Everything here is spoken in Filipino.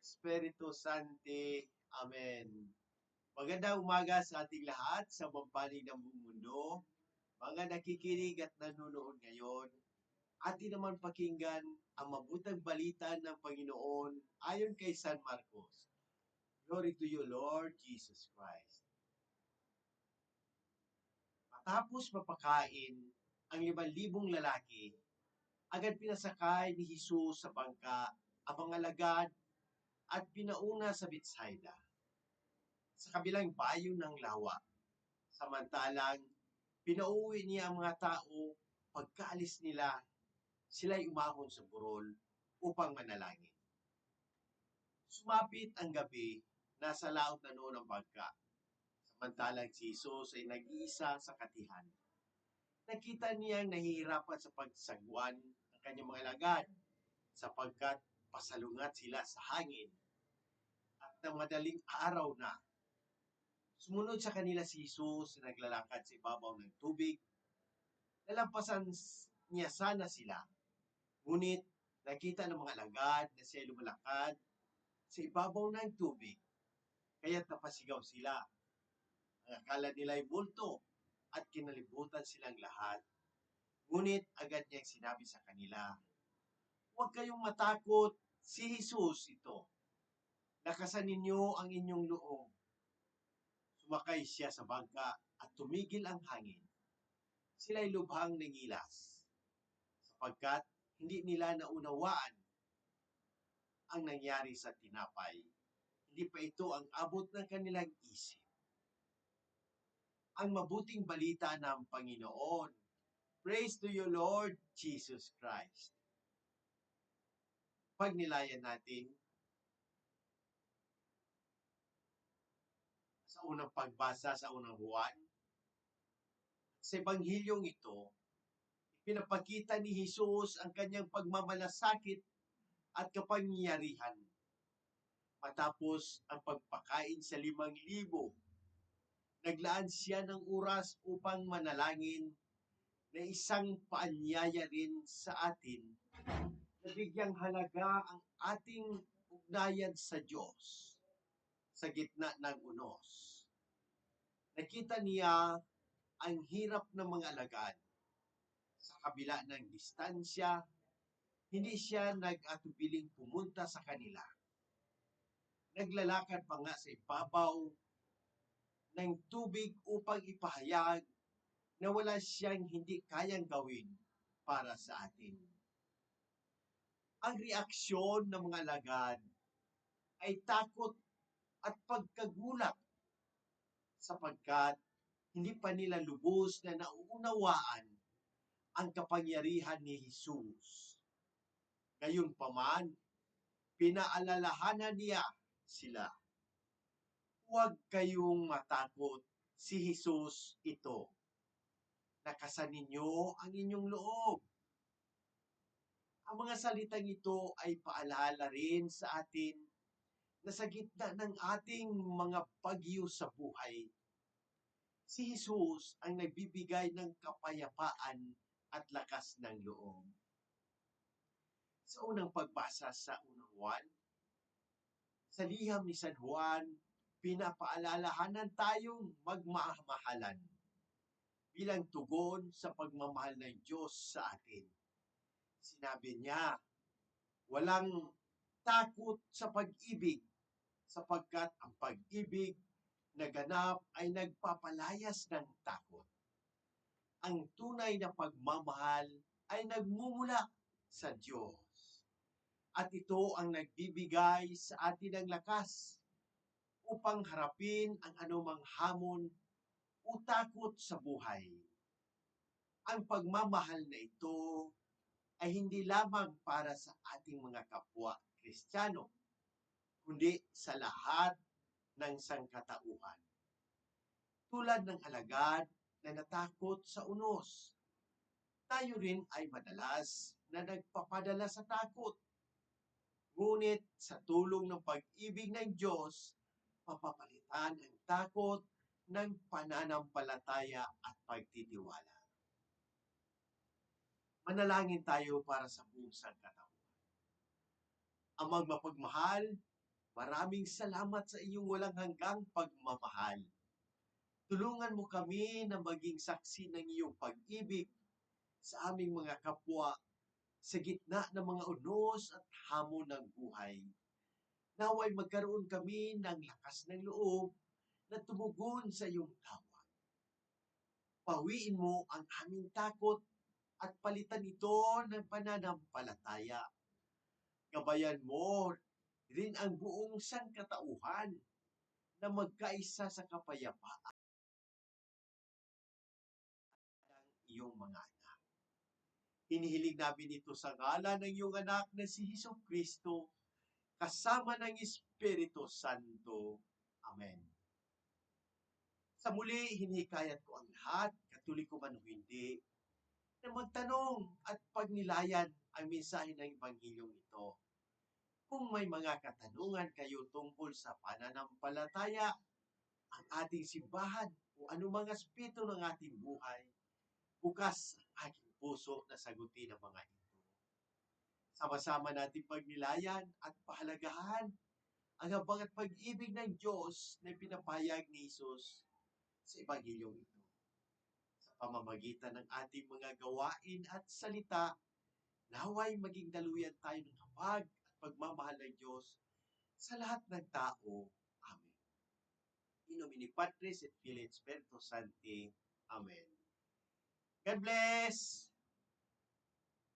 Espiritu Santi. Amen. Magandang umaga sa ating lahat sa mampanig ng buong mundo. Mga nakikinig at nanonood ngayon, atin naman pakinggan ang mabutang balita ng Panginoon ayon kay San Marcos. Glory to you, Lord Jesus Christ. Matapos mapakain ang limang libong lalaki, agad pinasakay ni Jesus sa bangka ang mga lagad at pinauna sa Bethsaida sa kabilang bayo ng lawa. Samantalang pinauwi niya ang mga tao pagkaalis nila, sila'y umahon sa burol upang manalangin. Sumapit ang gabi, nasa laot na noon ang bangka. Samantalang si Jesus ay nag-iisa sa katihan. Nakita niyang nahihirapan sa pagsagwan ng kanyang mga lagad sapagkat pasalungat sila sa hangin. Ng madaling araw na, sumunod sa kanila si Jesus na naglalakad sa ibabaw ng tubig. Nalampasan niya sana sila. Ngunit nakita ng mga lagad na siya lumalakad sa ibabaw ng tubig. Kaya't napasigaw sila. Ang akala nila ay multo at kinalibutan silang lahat. Ngunit agad niyang sinabi sa kanila, Huwag kayong matakot, si Jesus ito. Lakasan ninyo ang inyong loob. Sumakay siya sa bangka at tumigil ang hangin. Sila'y lubhang nangilas, sapagkat hindi nila naunawaan ang nangyari sa tinapay. Hindi pa ito ang abot ng kanilang isip. Ang mabuting balita ng Panginoon. Praise to you, Lord Jesus Christ. Pagnilayan natin unang pagbasa sa unang Juan. Sa ebanghilyong ito, pinapakita ni Jesus ang kanyang pagmamalasakit at kapangyarihan. Matapos ang pagpakain sa limang libo, naglaan siya ng oras upang manalangin na isang paanyaya rin sa atin na bigyang halaga ang ating ugnayan sa Diyos sa gitna ng unos. Nakita niya ang hirap ng mga alagad. Sa kabila ng distansya, hindi siya nag-atubiling pumunta sa kanila. Naglalakad pa nga sa ibabaw ng tubig upang ipahayag na wala siyang hindi kayang gawin para sa atin. Ang reaksyon ng mga alagad ay takot at pagkagulat sapagkat hindi pa nila lubos na nauunawaan ang kapangyarihan ni Jesus. Gayunpaman, pinaalalahanan niya sila. Huwag kayong matakot, si Jesus ito. Nakasan ninyo ang inyong loob. Ang mga salitang ito ay paalala rin sa atin na sa gitna ng ating mga pagyo sa buhay, si Jesus ang nagbibigay ng kapayapaan at lakas ng loob. Sa unang pagbasa sa unang Juan, sa liham ni San Juan, pinapaalalahanan tayong magmamahalan bilang tugon sa pagmamahal ng Diyos sa atin. Sinabi niya, walang takot sa pag-ibig sapagkat ang pag-ibig na ganap ay nagpapalayas ng takot. Ang tunay na pagmamahal ay nagmumula sa Diyos. At ito ang nagbibigay sa atin ng lakas upang harapin ang anumang hamon o takot sa buhay. Ang pagmamahal na ito ay hindi lamang para sa ating mga kapwa Kristiyano, kundi sa lahat ng sangkatauhan. Tulad ng alagad na natakot sa unos, tayo rin ay madalas na nagpapadala sa takot. Ngunit sa tulong ng pag-ibig ng Diyos, mapapalitan ang takot ng pananampalataya at pagtitiwala. Manalangin tayo para sa buong sangkatauhan. Amang mapagmahal, Maraming salamat sa iyong walang hanggang pagmamahal. Tulungan mo kami na maging saksi ng iyong pag-ibig sa aming mga kapwa sa gitna ng mga unos at hamon ng buhay. Naway magkaroon kami ng lakas ng loob na tumugon sa iyong tawag. Pawiin mo ang aming takot at palitan ito ng pananampalataya. Gabayan mo rin ang buong sangkatauhan na magkaisa sa kapayapaan ng iyong mga anak. Hinihiling namin ito sa ngala ng iyong anak na si Hesus Kristo, kasama ng Espiritu Santo. Amen. Sa muli, hinihikayat ko ang lahat, katoliko man o hindi, na magtanong at pagnilayan ang mensahe ng Ebanghilyong ito. Kung may mga katanungan kayo tungkol sa pananampalataya, ang ating simbahan o anumang aspeto ng ating buhay, bukas ang aking puso na sagutin ang mga ito. Sama-sama natin pagnilayan at pahalagahan ang habang at pag-ibig ng Diyos na pinapayag ni Jesus sa Ebanghilyong ito. Sa pamamagitan ng ating mga gawain at salita, naway maging daluyan tayo ng habag pagmamahal ng Diyos sa lahat ng tao. Amen. In nomine Patris et Filii et Spiritus Sancti. Amen. God bless!